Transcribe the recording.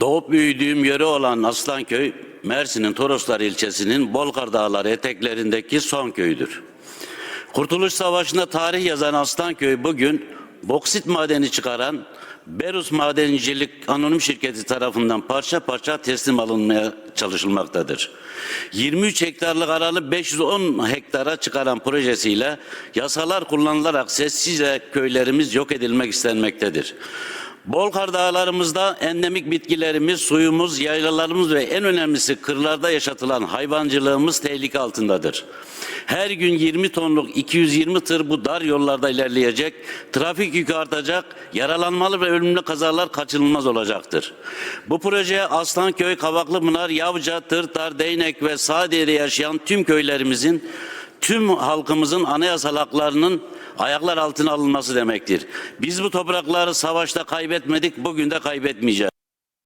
Doğup büyüdüğüm yöre olan Aslanköy, Mersin'in Toroslar ilçesinin Bolkar Dağları eteklerindeki son köydür. Kurtuluş Savaşı'nda tarih yazan Aslanköy bugün boksit madeni çıkaran Berus Madencilik Anonim Şirketi tarafından parça parça teslim alınmaya çalışılmaktadır. 23 hektarlık aralı 510 hektara çıkaran projesiyle yasalar kullanılarak sessizce köylerimiz yok edilmek istenmektedir. Bolkar dağlarımızda endemik bitkilerimiz, suyumuz, yaylalarımız ve en önemlisi kırlarda yaşatılan hayvancılığımız tehlike altındadır. Her gün 20 tonluk 220 tır bu dar yollarda ilerleyecek, trafik yükü artacak, yaralanmalı ve ölümlü kazalar kaçınılmaz olacaktır. Bu projeye Aslanköy, Kavaklıpınar, Yavca, Tırtar, Değnek ve Sadiye'de yaşayan tüm köylerimizin tüm halkımızın anayasal haklarının ayaklar altına alınması demektir. Biz bu toprakları savaşta kaybetmedik, bugün de kaybetmeyeceğiz.